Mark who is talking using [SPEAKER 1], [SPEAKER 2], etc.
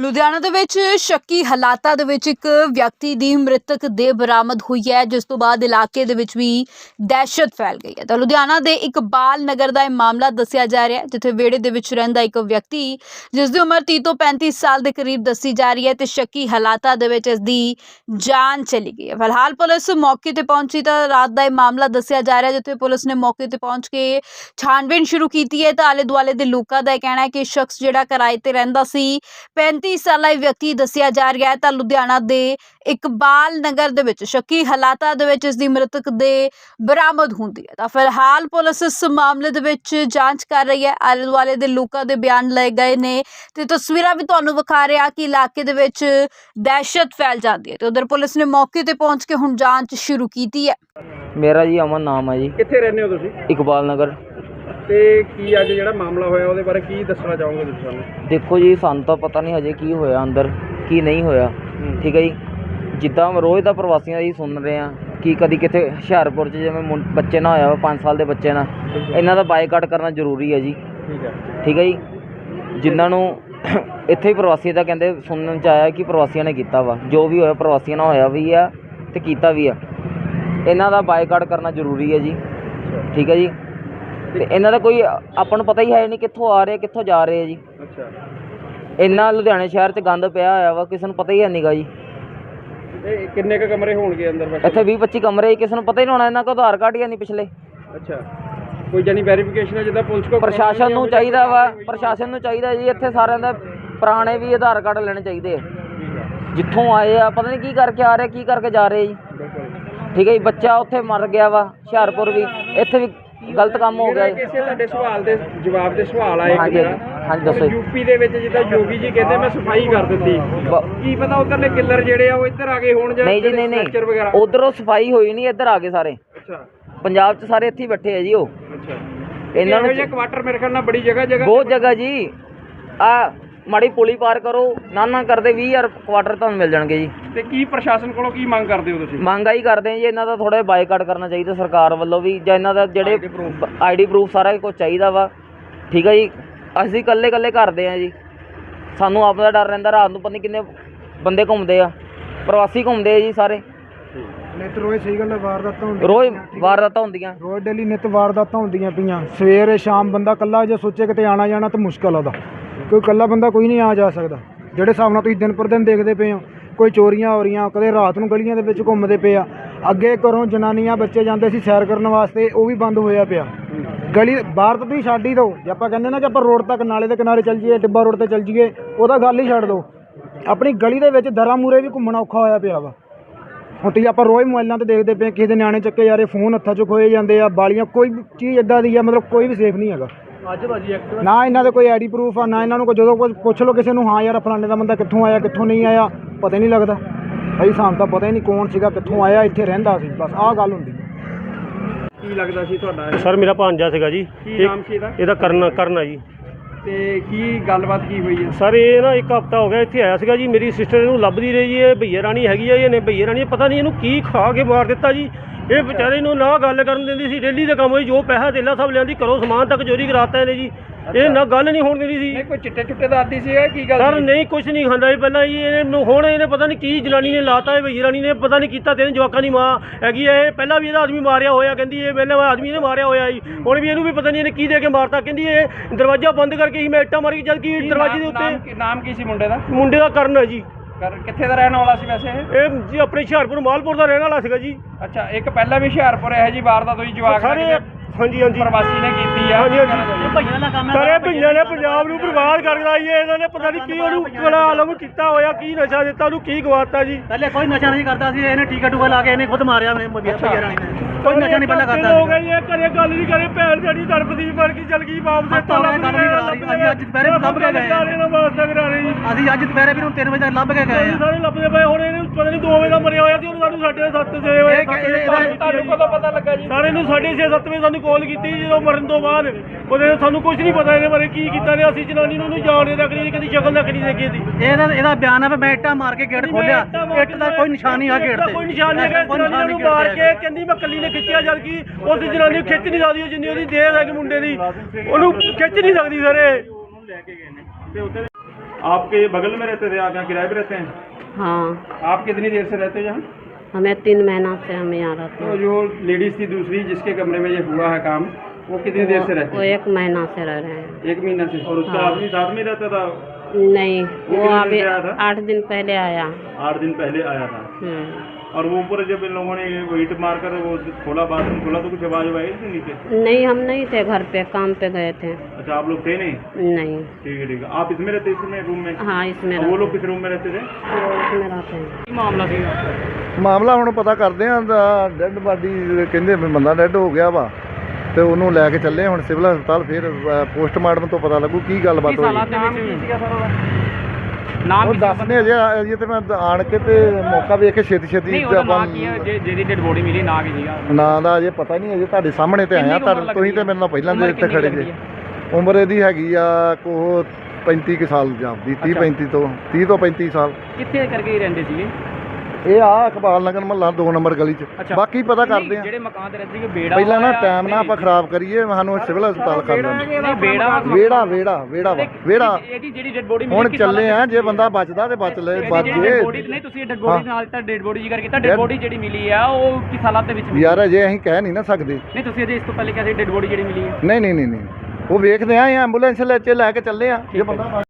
[SPEAKER 1] ਲੁਧਿਆਣਾ ਦੇ ਵਿੱਚ ਸ਼ੱਕੀ ਹਾਲਾਤਾਂ ਦੇ ਵਿੱਚ ਇੱਕ ਵਿਅਕਤੀ ਦੀ ਮ੍ਰਿਤਕ ਦੇਹ ਬਰਾਮਦ ਹੋਈ ਹੈ, ਜਿਸ ਤੋਂ ਬਾਅਦ ਇਲਾਕੇ ਦੇ ਵਿੱਚ ਵੀ ਦਹਿਸ਼ਤ ਫੈਲ ਗਈ ਹੈ। ਤਾਂ ਲੁਧਿਆਣਾ ਦੇ ਇੱਕ ਬਾਲ ਨਗਰ ਦਾ ਇਹ ਮਾਮਲਾ ਦੱਸਿਆ ਜਾ ਰਿਹਾ ਹੈ, ਜਿੱਥੇ ਵਿਹੜੇ ਦੇ ਵਿੱਚ ਰਹਿੰਦਾ ਇੱਕ ਵਿਅਕਤੀ, ਜਿਸ ਦੀ ਉਮਰ 30 ਤੋਂ 35 ਸਾਲ ਦੇ ਕਰੀਬ ਦੱਸੀ ਜਾ ਰਹੀ ਹੈ ਤੇ ਸ਼ੱਕੀ ਹਾਲਾਤਾਂ ਦੇ ਵਿੱਚ ਇਸ ਦੀ ਜਾਨ ਚਲੀ ਗਈ ਹੈ। ਫਿਲਹਾਲ ਪੁਲਿਸ ਮੌਕੇ ਤੇ ਪਹੁੰਚੀ ਤਾਂ ਰਾਤ ਦਾ ਇਹ ਮਾਮਲਾ ਦੱਸਿਆ ਜਾ ਰਿਹਾ ਜਿੱਥੇ ਪੁਲਿਸ ਨੇ ਮੌਕੇ ਤੇ ਪਹੁੰਚ ਕੇ ਛਾਣਬੀਨ ਸ਼ੁਰੂ ਕੀਤੀ ਹੈ। ਤਾਂ ਆਲੇ ਦੁਆਲੇ ਦੇ ਲੋਕਾਂ ਦਾ ਇਹ ਕਹਿਣਾ ਹੈ ਕਿ ਸ਼ਖਸ ਜਿਹੜਾ ਕਿਰਾਏ ਤੇ ਰਹਿੰਦਾ ਸੀ 35 ਸਾਲਾ ਇਹ ਵਿਅਕਤੀ ਦੱਸਿਆ ਜਾ ਰਿਹਾ ਹੈ ਤਾਂ ਲੁਧਿਆਣਾ ਦੇ ਇਕਬਾਲ ਨਗਰ ਦੇ ਵਿੱਚ ਸ਼ੱਕੀ ਹਾਲਾਤਾਂ ਦੇ ਵਿੱਚ ਇਸ ਦੀ ਮ੍ਰਿਤਕ ਦੇ ਬਰਾਮਦ ਹੁੰਦੀ ਹੈ। ਤਾਂ ਫਿਲਹਾਲ ਪੁਲਿਸ ਇਸ ਮਾਮਲੇ ਦੇ ਵਿੱਚ ਜਾਂਚ ਕਰ ਰਹੀ ਹੈ। ਆਲੇ ਦੁਆਲੇ ਦੇ ਲੋਕਾਂ ਦੇ ਬਿਆਨ ਲਏ ਗਏ ਨੇ ਤੇ ਤਸਵੀਰਾਂ ਵੀ ਤੁਹਾਨੂੰ ਵਿਖਾ ਰਿਹਾ ਕਿ ਇਲਾਕੇ ਦੇ ਵਿੱਚ ਦਹਿਸ਼ਤ ਫੈਲ ਜਾਂਦੀ ਹੈ ਤੇ ਉਧਰ ਪੁਲਿਸ ਨੇ ਮੌਕੇ ਤੇ ਪਹੁੰਚ ਕੇ ਹੁਣ ਜਾਂਚ ਸ਼ੁਰੂ ਕੀਤੀ ਹੈ।
[SPEAKER 2] ਮੇਰਾ ਜੀ ਅਮਨ ਨਾਮ ਹੈ ਜੀ।
[SPEAKER 3] ਕਿੱਥੇ ਰਹਿੰਦੇ ਹੋ ਤੁਸੀਂ?
[SPEAKER 2] ਇਕਬਾਲ ਨਗਰ।
[SPEAKER 3] ਤੇ ਕੀ ਅੱਜ ਜਿਹੜਾ ਮਾਮਲਾ ਹੋਇਆ ਉਹਦੇ ਬਾਰੇ ਕੀ ਦੱਸਣਾ ਚਾਹੋਗੇ ਤੁਸੀਂ ਸਾਨੂੰ?
[SPEAKER 2] ਦੇਖੋ ਜੀ ਸਾਨੂੰ ਤਾਂ ਪਤਾ ਨਹੀਂ ਹਜੇ ਕੀ ਹੋਇਆ ਅੰਦਰ ਕੀ ਨਹੀਂ ਹੋਇਆ। ਠੀਕ ਹੈ ਜੀ? ਜਿੱਦਾਂ ਰੋਜ਼ ਦਾ ਪ੍ਰਵਾਸੀਆਂ ਦੀ ਸੁਣ ਰਹੇ ਆ ਕਿ ਕਦੀ ਕਿਤੇ ਹੁਸ਼ਿਆਰਪੁਰ 'ਚ ਜਿਵੇਂ ਮੁੰ- ਬੱਚੇ ਨਾਲ ਹੋਇਆ ਵਾ 5 ਸਾਲ ਦੇ ਬੱਚੇ ਨਾਲ ਇਹਨਾਂ ਦਾ ਬਾਈਕਾਟ ਕਰਨਾ ਜ਼ਰੂਰੀ ਹੈ ਜੀ।
[SPEAKER 3] ਠੀਕ ਹੈ।
[SPEAKER 2] ਠੀਕ ਹੈ ਜੀ? ਜਿਨ੍ਹਾਂ ਨੂੰ ਇੱਥੇ ਹੀ ਪ੍ਰਵਾਸੀ ਦਾ ਕਹਿੰਦੇ ਸੁਣਨ ਚ ਆਇਆ ਕਿ ਪ੍ਰਵਾਸੀਆਂ ਨੇ ਕੀਤਾ ਵਾ। ਜੋ ਵੀ ਹੋਇਆ ਪ੍ਰਵਾਸੀਆਂ ਨਾਲ ਹੋਇਆ ਵੀ ਆ ਤੇ ਕੀਤਾ ਵੀ ਆ। ਇਹਨਾਂ ਦਾ ਬਾਈਕਾਟ ਕਰਨਾ ਜ਼ਰੂਰੀ ਹੈ ਜੀ। ਠੀਕ ਹੈ ਜੀ? ਤੇ ਇਹਨਾਂ ਦਾ ਕੋਈ ਆਪਾਂ ਨੂੰ ਪਤਾ ਹੀ ਹੈ ਨਹੀਂ ਕਿੱਥੋਂ ਆ ਰਹੇ ਕਿੱਥੋਂ ਜਾ ਰਹੇ ਆ ਜੀ।
[SPEAKER 3] ਅੱਛਾ।
[SPEAKER 2] ਇੰਨਾ ਲੁਧਿਆਣੇ ਸ਼ਹਿਰ 'ਚ ਗੰਦ ਪਿਆ ਹੋਇਆ ਵਾ ਕਿਸੇ ਨੂੰ ਪਤਾ ਹੀ ਹੈ ਨਹੀਂਗਾ ਜੀ।
[SPEAKER 3] ਇਹ ਕਿੰਨੇ ਕ ਕਮਰੇ ਹੋਣਗੇ ਅੰਦਰ ਵੈਸੇ?
[SPEAKER 2] ਇੱਥੇ 20 25 ਕਮਰੇ ਕਿਸੇ ਨੂੰ ਪਤਾ ਹੀ ਨਹੀਂ ਹੋਣਾ ਇਹਨਾਂ ਕੋਲ ਆਧਾਰ ਕਾਰਡ ਹੀ ਨਹੀਂ ਪਿਛਲੇ।
[SPEAKER 3] ਅੱਛਾ। ਕੋਈ ਜਾਨੀ ਵੈਰੀਫਿਕੇਸ਼ਨ ਹੈ ਜਿੱਦਾਂ ਪੁਲਿਸ ਕੋ
[SPEAKER 2] ਪ੍ਰਸ਼ਾਸਨ ਨੂੰ ਚਾਹੀਦਾ ਵਾ ਪ੍ਰਸ਼ਾਸਨ ਨੂੰ ਚਾਹੀਦਾ ਜੀ ਇੱਥੇ ਸਾਰਿਆਂ ਦਾ ਪੁਰਾਣੇ ਵੀ ਆਧਾਰ ਕਾਰਡ ਲੈਣੇ ਚਾਹੀਦੇ ਆ। ਜਿੱਥੋਂ ਆਏ ਆ ਪਤਾ ਨਹੀਂ ਕੀ ਕਰਕੇ ਆ ਰਹੇ ਕੀ ਕਰਕੇ ਜਾ ਰਹੇ ਜੀ। ਠੀਕ ਹੈ ਜੀ ਬੱਚਾ ਉੱਥੇ ਮਰ ਗਿਆ ਵਾ ਹੁਸ਼ਿਆਰਪੁਰ ਵੀ ਇੱਥੇ ਵੀ ਗਲਤ ਕੰਮ ਹੋ ਗਿਆ। ਜੀ
[SPEAKER 3] ਕਿਸੇ ਤੁਹਾਡੇ ਸਵਾਲ ਦੇ ਜਵਾਬ ਦੇ ਸਵਾਲ ਆਏ
[SPEAKER 2] ਹਾਂਜੀ, ਹਾਂਜੀ, ਦੱਸੋ ਜੀ।
[SPEAKER 3] ਯੂਪੀ ਦੇ ਵਿੱਚ ਜਿੱਦਾਂ ਯੋਗੀ ਜੀ ਕਹਿੰਦੇ ਮੈਂ ਸਫ਼ਾਈ ਕਰ ਦਿੱਤੀ। ਕੀ ਪਤਾ ਉਧਰਲੇ ਕਿੱਲਰ ਜਿਹੜੇ ਆ ਉਹ ਇੱਧਰ ਆ ਗਏ ਹੋਣ ਜਾਂ
[SPEAKER 2] ਨਹੀਂ ਜੀ ਨਹੀਂ ਨਹੀਂ। ਉਧਰੋਂ ਸਫ਼ਾਈ ਹੋਈ ਨਹੀਂ ਇੱਧਰ ਆ ਗਏ ਸਾਰੇ।
[SPEAKER 3] ਅੱਛਾ।
[SPEAKER 2] ਪੰਜਾਬ 'ਚ ਸਾਰੇ ਇੱਥੇ ਬੈਠੇ ਆ ਜੀ ਉਹ।
[SPEAKER 3] ਅੱਛਾ।
[SPEAKER 2] ਇਹਨਾਂ ਨੂੰ
[SPEAKER 3] ਇਹੋ ਜਿਹੇ ਕੁਆਟਰ ਮੇਰੇ ਖਿਆਲ ਨਾਲ ਬੜੀ ਜਗ੍ਹਾ ਜਗ੍ਹਾ
[SPEAKER 2] ਬਹੁਤ ਜਗ੍ਹਾ ਜੀ। ਆ ਮਾੜੀ ਪੁਲੀ ਪਾਰ ਕਰੋ ਨਾ ਨਾ ਕਰਦੇ 20000 ਕੁਆਟਰ ਤੁਹਾਨੂੰ ਮਿਲ ਜਾਣਗੇ ਜੀ।
[SPEAKER 3] ਤੇ ਕੀ ਪ੍ਰਸ਼ਾਸਨ ਕੋਲੋਂ ਕੀ ਮੰਗ ਕਰਦੇ ਹੋ ਤੁਸੀਂ?
[SPEAKER 2] ਮੰਗਾਈ ਕਰਦੇ ਆ ਜੀ ਇਹਨਾਂ ਦਾ ਥੋੜਾ ਬਾਈਕਾਟ ਕਰਨਾ ਚਾਹੀਦਾ ਸਰਕਾਰ ਵੱਲੋਂ ਵੀ ਜਾਂ ਇਹਨਾਂ ਦਾ ਜਿਹੜੇ ਆਈਡੀ ਪ੍ਰੂਫ ਸਾਰਾ ਕੁਝ ਚਾਹੀਦਾ ਵਾ। ਠੀਕ ਹੈ ਜੀ ਅਸੀਂ ਇਕੱਲੇ ਇਕੱਲੇ ਕਰਦੇ ਆ ਜੀ। ਸਾਨੂੰ ਆਪ ਦਾ ਡਰ ਰਹਿੰਦਾ ਰਾਤ ਨੂੰ ਪਤਾ ਨਹੀਂ ਕਿੰਨੇ ਬੰਦੇ ਘੁੰਮਦੇ ਆ ਪ੍ਰਵਾਸੀ ਘੁੰਮਦੇ ਆ ਜੀ ਸਾਰੇ।
[SPEAKER 4] ਨਿਤ ਰੋਜ਼ ਸਹੀ ਗੱਲ ਹੈ ਵਾਰਦਾਤਾਂ ਹੁੰਦੀਆਂ
[SPEAKER 2] ਰੋਜ਼ ਵਾਰਦਾਤਾਂ ਹੁੰਦੀਆਂ।
[SPEAKER 4] ਰੋਜ਼ ਡੇਲੀ ਨਿਤ ਵਾਰਦਾਤਾਂ ਹੁੰਦੀਆਂ ਪਈਆਂ। ਸਵੇਰੇ ਸ਼ਾਮ ਬੰਦਾ ਕੱਲਾ ਜੇ ਸੋਚੇ ਕਿਤੇ ਆਣਾ ਜਾਣਾ ਤਾਂ ਮੁਸ਼ਕਲ ਆ ਉਹਦਾ। ਕੋਈ ਇਕੱਲਾ ਬੰਦਾ ਕੋਈ ਨਹੀਂ ਆ ਜਾ ਸਕਦਾ। ਜਿਹੜੇ ਹਿਸਾਬ ਨਾਲ ਤੁਸੀਂ ਦਿਨ ਪਰ ਦਿਨ ਦੇਖਦੇ ਪਏ ਹੋ, ਕੋਈ ਚੋਰੀਆਂ ਹੋ ਰਹੀਆਂ, ਕਦੇ ਰਾਤ ਨੂੰ ਗਲੀਆਂ ਦੇ ਵਿੱਚ ਘੁੰਮਦੇ ਪਏ ਆ, ਅੱਗੇ ਘਰੋਂ ਜਨਾਨੀਆਂ, ਬੱਚੇ ਜਾਂਦੇ ਸੀ ਸੈਰ ਕਰਨ ਵਾਸਤੇ, ਉਹ ਵੀ ਬੰਦ ਹੋਇਆ ਪਿਆ। ਗਲੀ ਬਾਹਰ ਤਾਂ ਤੁਸੀਂ ਛੱਡ ਹੀ ਦਿਓ, ਜੇ ਆਪਾਂ ਕਹਿੰਦੇ ਨਾ ਕਿ ਆਪਾਂ ਰੋਡ ਤੱਕ ਨਾਲੇ ਦੇ ਕਿਨਾਰੇ ਚੱਲ ਜਾਈਏ, ਟਿੱਬਾ ਰੋਡ ਤੇ ਚੱਲ ਜਾਈਏ, ਉਹਦਾ ਗੱਲ ਹੀ ਛੱਡ ਦਿਓ। ਆਪਣੀ ਗਲੀ ਦੇ ਵਿੱਚ ਦਰਾਂ ਮੂਰੇ ਵੀ ਘੁੰਮਣਾ ਔਖਾ ਹੋਇਆ ਪਿਆ ਵਾ। ਹੁਣ ਤੁਸੀਂ ਆਪਾਂ ਰੋਜ਼ ਮੋਬਾਈਲਾਂ ਤੇ ਦੇਖਦੇ ਪਏ ਕਿਸੇ ਦੇ ਨਿਆਣੇ ਚੱਕੇ ਜਾ ਰਹੇ, ਫੋਨ ਹੱਥਾਂ 'ਚੋਂ ਖੋਏ ਜਾਂਦੇ ਆ, ਬਾਲੀਆਂ, ਕੋਈ ਵੀ ਚੀਜ਼ ਇਦਾਂ ਦੀ ਆ, ਮਤਲਬ ਕੋਈ ਵੀ ਸੇਫ ਨਹੀਂ ਹੈਗਾ।
[SPEAKER 3] ਅੱਜ ਭਾਜੀ ਐਕਟਿਵ
[SPEAKER 4] ਨਾ ਇਹਨਾਂ ਦੇ ਕੋਈ ਆਈਡੀ ਪ੍ਰੂਫ ਆ ਨਾ ਇਹਨਾਂ ਨੂੰ ਕੋਈ ਜਦੋਂ ਕੋਈ ਪੁੱਛ ਲਓ ਕਿਸੇ ਨੂੰ ਹਾਂ ਯਾਰ ਫਲਾਣੇ ਦਾ ਬੰਦਾ ਕਿੱਥੋਂ ਆਇਆ ਕਿੱਥੋਂ ਨਹੀਂ ਆਇਆ? ਪਤਾ ਹੀ ਨਹੀਂ ਲੱਗਦਾ। ਭਾਈ ਸਾਨੂੰ ਤਾਂ ਪਤਾ ਹੀ ਨਹੀਂ ਕੌਣ ਸੀਗਾ ਕਿੱਥੋਂ ਆਇਆ ਇੱਥੇ ਰਹਿੰਦਾ ਸੀ ਬਸ ਆਹ ਗੱਲ ਹੁੰਦੀ
[SPEAKER 3] ਕੀ ਲੱਗਦਾ ਸੀ ਤੁਹਾਡਾ? ਇਹ?
[SPEAKER 5] ਸਰ ਮੇਰਾ ਭਾਂਜਾ ਸੀਗਾ ਜੀ।
[SPEAKER 3] ਕੀ
[SPEAKER 5] ਇਹ-
[SPEAKER 3] ਨਾਮ ਸੀ ਇਹਦਾ?
[SPEAKER 5] ਇਹਦਾ ਕਰਨ ਕਰਨ ਆ ਜੀ।
[SPEAKER 3] ਤੇ ਕੀ ਗੱਲਬਾਤ ਕੀ ਹੋਈ ਹੈ?
[SPEAKER 5] ਸਰ ਇਹ ਨਾ ਇੱਕ ਹਫਤਾ ਹੋ ਗਿਆ ਇੱਥੇ ਆਇਆ ਸੀਗਾ ਜੀ। ਮੇਰੀ ਸਿਸਟਰ ਇਹਨੂੰ ਲੱਭਦੀ ਰਹੀ ਜੀ ਇਹ ਭਈਆ ਰਾਣੀ ਹੈਗੀ ਆ ਜੀ, ਇਹਨੇ ਭਈਆ ਰਾਣੀ ਪਤਾ ਨਹੀਂ ਇਹਨੂੰ ਕੀ ਖਾ ਕੇ ਮਾਰ ਦਿੱਤਾ ਜੀ। ਇਹ ਵਿਚਾਰੇ ਨੂੰ ਨਾ ਗੱਲ ਕਰਨ ਦਿੰਦੀ ਸੀ ਡੇਲੀ ਦਾ ਕੰਮ ਹੋਈ ਜੋ ਪੈਸਾ ਤੇਲਾ ਸਭ ਲਿਆਂਦੀ ਘਰੋਂ ਸਮਾਨ ਤੱਕ ਚੋਰੀ ਕਰਾਤਾ ਇਹਨੇ ਜੀ। ਇਹ ਨਾ ਗੱਲ ਨਹੀਂ ਹੋਣ ਦਿੰਦੀ ਸੀ।
[SPEAKER 3] ਨਹੀਂ ਕੋਈ ਚਿੱਟੇ ਚੁੱਟੇ ਦਾ ਆਦੀ ਸੀਗਾ ਕੀ ਗੱਲ
[SPEAKER 5] ਸਰ
[SPEAKER 3] ਸੀ?
[SPEAKER 5] ਨਹੀਂ ਕੁਛ ਨਹੀਂ ਖਾਂਦਾ ਜੀ ਪਹਿਲਾਂ ਜੀ ਇਹਨੂੰ ਹੁਣ ਇਹਨੇ ਪਤਾ ਨਹੀਂ ਕੀ ਜਨਾਨੀ ਨੇ ਲਾਤਾ ਇਹ ਭਈਆ ਰਾਣੀ ਨੇ ਪਤਾ ਨਹੀਂ ਕੀਤਾ ਤੇਰੇ ਜਵਾਕਾਂ ਦੀ ਮਾਂ ਹੈਗੀ ਆ ਇਹ। ਪਹਿਲਾਂ ਵੀ ਇਹਦਾ ਆਦਮੀ ਮਾਰਿਆ ਹੋਇਆ ਕਹਿੰਦੀ ਇਹ ਪਹਿਲਾਂ ਆਦਮੀ ਨੇ ਮਾਰਿਆ ਹੋਇਆ ਜੀ। ਹੁਣ ਵੀ ਇਹਨੂੰ ਵੀ ਪਤਾ ਨਹੀਂ ਇਹਨੇ ਕੀ ਦੇ ਕੇ ਮਾਰਤਾ। ਕਹਿੰਦੀ ਇਹ ਦਰਵਾਜ਼ਾ ਬੰਦ ਕਰਕੇ ਹੀ ਮੈਂ ਇੱਟਾਂ ਮਾਰੀ ਜਦ ਕਿ
[SPEAKER 3] ਕੀ
[SPEAKER 5] ਦਰਵਾਜ਼ੇ ਦੇ
[SPEAKER 3] ਨਾਮ
[SPEAKER 5] ਉੱਤੇ
[SPEAKER 3] ਕੀ- ਨਾਮ ਕੀ ਸੀ ਮੁੰਡੇ ਦਾ?
[SPEAKER 5] ਮੁੰਡੇ ਦਾ ਕਰਨ ਹੈ ਜੀ।
[SPEAKER 3] ਕਰ- ਕਿੱਥੇ ਦਾ ਰਹਿਣ ਵਾਲਾ ਸੀ ਵੈਸੇ ਇਹ?
[SPEAKER 5] ਇਹ ਜੀ ਆਪਣੇ ਹੁਸ਼ਿਆਰਪੁਰ ਮਾਲਪੁਰ ਦਾ ਰਹਿਣ ਵਾਲਾ ਸੀਗਾ ਜੀ।
[SPEAKER 3] ਅੱਛਾ ਇੱਕ ਪਹਿਲਾਂ ਵੀ ਹੁਸ਼ਿਆਰਪੁਰ ਇਹੋ ਜੀ ਵਾਰਦਾਤ ਹੋਈ ਜਵਾਕ ਨਾਲ
[SPEAKER 5] ਸਾਰੇ
[SPEAKER 3] ਕਿਤੇ
[SPEAKER 5] ਹਾਂਜੀ ਹਾਂਜੀ।
[SPEAKER 3] ਪ੍ਰਵਾਸੀ ਨੇ ਕੀਤੀ ਆ।
[SPEAKER 5] ਹਾਂਜੀ ਹਾਂਜੀ। ਸਾਰੇ ਭਈਆਂ ਨੇ ਪੰਜਾਬ ਨੂੰ ਬਰਬਾਦ ਕਰ ਜੀ ਇਹਨਾਂ ਨੇ ਪਤਾ ਨਹੀਂ ਕੀ ਉਹਨੂੰ ਕਲਾ ਆਲਮ ਕੀਤਾ ਹੋਇਆ ਕੀ ਨਸ਼ਾ ਦਿੱਤਾ ਉਹਨੂੰ ਕੀ ਗਵਾਤਾ ਜੀ।
[SPEAKER 6] ਪਹਿਲੇ ਕੋਈ ਨਸ਼ਾ ਨਹੀਂ ਕਰਦਾ ਸੀ ਇਹਨੇ ਟੀਕਾ ਟੂਕਾ ਲਾ ਕੇ ਇਹਨੇ ਖੁਦ ਮਾਰਿਆ ਮੇਰੇ ਭਈਆ ਭਈਆ ਰਾਣੀ ਨੇ। ਕੋਈ ਨਸ਼ਾ ਨਹੀਂ ਪਹਿਲਾਂ ਕਰਦਾ
[SPEAKER 5] ਹੋ ਗਈ ਇਹ ਘਰੇ ਗੱਲ ਨਹੀਂ ਕਰੇ ਭੈਣ ਜਿਹੜੀ ਤੜਪਦੀ ਮਰ ਗਈ ਚਲ ਗਈ ਬਾਪ ਦੇ
[SPEAKER 6] ਹਫ਼ਤਾ ਹੋ ਗਿਆ, ਗੱਲ ਨਹੀਂ ਕਰਾ ਰਹੀ। ਅਸੀਂ ਅੱਜ ਦੁਪਹਿਰੇ ਲੱਭ ਕੇ ਗਏ।
[SPEAKER 5] ਸਾਰੇ ਨਾਲ ਵਾਸਤਾ ਕਰਾ ਰਹੇ। ਜੀ
[SPEAKER 6] ਅਸੀਂ ਅੱਜ ਦੁਪਹਿਰੇ ਵੀ ਨੂੰ 3 ਵਜੇ ਤੱਕ ਲੱਭ ਕੇ ਗਏ
[SPEAKER 5] ਅਸੀਂ
[SPEAKER 6] ਆ
[SPEAKER 5] ਸਾਰੇ ਲੱਭਦੇ ਪਏ ਹੁਣ ਇਹਨੂੰ ਪਤਾ ਨਹੀਂ 2 ਵਜੇ ਦਾ ਮਰਿਆ ਹੋਇਆ ਸੀ ਉਹਨੂੰ ਸਾਨੂੰ ਸਾਡੇ 7 6 ਵਜੇ
[SPEAKER 6] ਇਹ- ਇਹ- ਇਹ-
[SPEAKER 3] ਤੁਹਾਨੂੰ ਕਦੋਂ ਪਤਾ ਲੱਗਾ ਜੀ?
[SPEAKER 5] ਸਾਰੇ ਨੂੰ 6:30 7 ਵਜੇ ਸਾਨੂੰ ਕਾਲ ਕੀਤੀ ਜਦੋਂ ਮਰਨ ਤੋਂ ਬਾਅਦ ਉਹਦੇ ਸਾਨੂੰ ਕੁਝ ਨਹੀਂ ਪਤਾ ਇਹਦੇ ਬਾਰੇ ਕੀ ਕੀਤਾ ਨੇ ਅਸੀਂ ਜਨਾਨੀ ਨੂੰ ਉਹਨੂੰ ਜਾਣਦੇ ਤੱਕ ਨਹੀਂ ਕਦੀ ਸ਼ਕਲ ਤੱਕ ਨਹੀਂ ਦੇਖੀ ਇਹਦੀ
[SPEAKER 6] ਇਹਦਾ ਇਹਦਾ ਬਿਆਨ ਹੈ ਮੈਂ ਇੱਟਾਂ ਮਾਰ ਕੇ ਗੇਟ ਖੋਲਿਆ ਇੱਟ ਦਾ ਕੋਈ ਨਿਸ਼ਾਨ ਨਹੀਂ ਆ ਗੇਟ ਤੇ।
[SPEAKER 5] ਕੋਈ ਨਿਸ਼ਾਨ ਨਹੀਂ ਹੈਗਾ
[SPEAKER 6] ਨਿਸ਼ਾਨ
[SPEAKER 5] ਨੂੰ ਮਾਰ ਕੇ ਕਹਿੰਦੀ ਮੈਂ ਕੱਲੀ ਨੇ ਖਿੱਚਿਆ ਜਦ ਕਿ ਉਸ ਜਨਾਨੀ ਨੂੰ ਖਿੱਚ ਨਹੀਂ ਸਕਦੀ ਉਹ ਜਿੰਨੀ ਉਹਦੀ ਦੇਹ ਹੈਗੀ ਮੁੰਡੇ ਦੀ ਉਹਨੂੰ ਖਿੱਚ ਨਹੀਂ ਸਕਦੀ ਸਰ ਇਹ
[SPEAKER 7] आपके बगल में रहते थे आप यहाँ किराए पे रहते हैं
[SPEAKER 8] हाँ
[SPEAKER 3] आप कितनी देर से रहते हैं यहाँ
[SPEAKER 8] हमें तीन महीना से हम यहाँ रहते
[SPEAKER 3] तो
[SPEAKER 8] हैं
[SPEAKER 3] जो लेडीज थी दूसरी जिसके कमरे में ये हुआ है काम वो कितनी देर से
[SPEAKER 8] वो,
[SPEAKER 3] रहते
[SPEAKER 8] वो
[SPEAKER 3] हैं
[SPEAKER 8] एक महीना से रह रहे हैं
[SPEAKER 3] एक महीना से
[SPEAKER 7] और उसका
[SPEAKER 8] हाँ।
[SPEAKER 7] आदमी साथ में ही रहता था
[SPEAKER 8] नहीं
[SPEAKER 7] कितने
[SPEAKER 8] वो
[SPEAKER 7] दिन
[SPEAKER 8] अभी
[SPEAKER 7] से आया था?
[SPEAKER 8] आठ दिन पहले आया
[SPEAKER 7] आठ दिन पहले आया था
[SPEAKER 8] हम्म।
[SPEAKER 7] और वो ऊपर जब इन लोगों ने वो ईट मारकर वो खोला बाथरूम खोला तो कुछ आवाज आई थी नीचे
[SPEAKER 8] नहीं हम नहीं थे घर पे काम पे गए थे
[SPEAKER 7] अच्छा आप लोग थे नहीं
[SPEAKER 8] नहीं
[SPEAKER 7] ठीक है ठीक है आप इसमें रहते इसमें रूम में
[SPEAKER 8] हाँ इसमें
[SPEAKER 7] और वो लोग
[SPEAKER 8] रहते
[SPEAKER 7] किस रूम में रहते थे
[SPEAKER 8] हैं। वो इसमें रहते हैं
[SPEAKER 9] ਮਾਮਲਾ ਹੁਣ ਪਤਾ ਕਰਦੇ ਆ ਡੈੱਡ ਬਾਡੀ ਕਹਿੰਦੇ ਵੀ ਬੰਦਾ ਡੈੱਡ ਹੋ ਗਿਆ ਵਾ ਤੇ ਉਹਨੂੰ ਲੈ ਕੇ ਚੱਲੇ ਹੁਣ ਸਿਵਲ ਹਸਪਤਾਲ ਫਿਰ ਪੋਸਟਮਾਰਟਮ ਤੋਂ ਪਤਾ ਲੱਗੂ ਕੀ ਗੱਲਬਾਤ ਹੋਈ। ਉਹ ਦੱਸਨੇ ਅਜੇ ਅਜੇ ਤੇ ਮੈਂ ਆਣ ਕੇ ਤੇ ਮੌਕਾ ਵੇਖ ਕੇ ਛੇਤੀ ਛੇਤੀ ਆਪਾਂ
[SPEAKER 6] ਜਿਹਦੀ ਡੈਡ ਬੋਡੀ ਮਿਲੀ ਨਾ ਕੀ ਸੀਗਾ
[SPEAKER 9] ਨਾਂ ਦਾ ਅਜੇ ਪਤਾ ਨਹੀਂ ਅਜੇ ਤੁਹਾਡੇ ਸਾਹਮਣੇ ਤੇ ਆਇਆ ਤੁਹਾਡੇ ਤੁਸੀਂ ਤੇ ਮੇਰੇ ਨਾਲ ਪਹਿਲਾਂ ਦੇ ਇੱਥੇ ਖੜੇ ਜੇ। ਉਮਰ ਇਹਦੀ ਹੈਗੀ ਆ ਕੋ 35 ਕੁ ਸਾਲ ਜਾਂਦੀ 30 35 ਤੋਂ 30 ਤੋਂ 35 ਸਾਲ।
[SPEAKER 6] ਕਿੱਥੇ ਕਰਕੇ ਹੀ ਰਹਿੰਦੇ ਸੀਗੇ?
[SPEAKER 9] ਇਹ ਆ ਇਕਬਾਲ ਨਗਰ ਮਹੱਲਾ 2 ਨੰਬਰ ਗਲੀ 'ਚ। ਬਾਕੀ ਪਤਾ ਕਰਦੇ ਆ।
[SPEAKER 6] ਜਿਹੜੇ ਮਕਾਨ ਤੇ ਰਹਿੰਦੇ ਸੀਗੇ ਬੇੜਾ
[SPEAKER 9] ਪਹਿਲਾਂ ਨਾ ਟਾਈਮ ਨਾ ਆਪਾਂ ਖਰਾਬ ਕਰੀਏ ਸਾਨੂੰ ਸਿਵਲ ਹਸਪਤਾਲ ਕਰ ਲੈਣ
[SPEAKER 6] ਨਹੀਂ ਬੇੜਾ
[SPEAKER 9] ਵੇੜਾ ਵੇੜਾ ਵੇੜਾ ਵਾ ਵੇੜਾ।
[SPEAKER 6] ਇਹਦੀ ਜਿਹੜੀ ਡੈਡ ਬੋਡੀ
[SPEAKER 9] ਹੁਣ ਚੱਲੇ ਆ ਜੇ ਬੰਦਾ ਬਚਦਾ ਤੇ ਬਚ ਲੈ ਬਚ ਜੇ।
[SPEAKER 6] ਬੋਡੀ ਨਹੀਂ ਤੁਸੀਂ ਡੈਡ ਬੋਡੀ ਨਾਲ ਤਾਂ ਡੈਡ ਬੋਡੀ ਜ਼ਿਕਰ ਕੀਤਾ ਡੈਡ ਬੋਡੀ ਜਿਹੜੀ ਮਿਲੀ ਆ ਉਹ ਕਿਸ ਹਾਲਾਤ ਦੇ ਵਿੱਚ
[SPEAKER 9] ਯਾਰ ਅਜੇ ਅਸੀਂ ਕਹਿ ਨਹੀਂ ਨਾ ਸਕਦੇ।
[SPEAKER 6] ਨਹੀਂ ਤੁਸੀਂ ਅਜੇ ਇਸ ਤੋਂ ਪਹਿਲੇ ਕਿਹਾ ਸੀ ਡੈਡ ਬੋਡੀ ਜਿਹੜੀ ਮਿਲੀ ਹੈ।
[SPEAKER 9] ਨਹੀਂ ਨਹੀਂ ਨਹੀਂ ਉਹ ਵੇਖਦੇ ਆ ਐਂਬੂਲੈਂਸ ਲੈ ਕੇ ਲੈ ਕੇ ਚੱਲੇ ਆ ਜੇ ਬੰਦਾ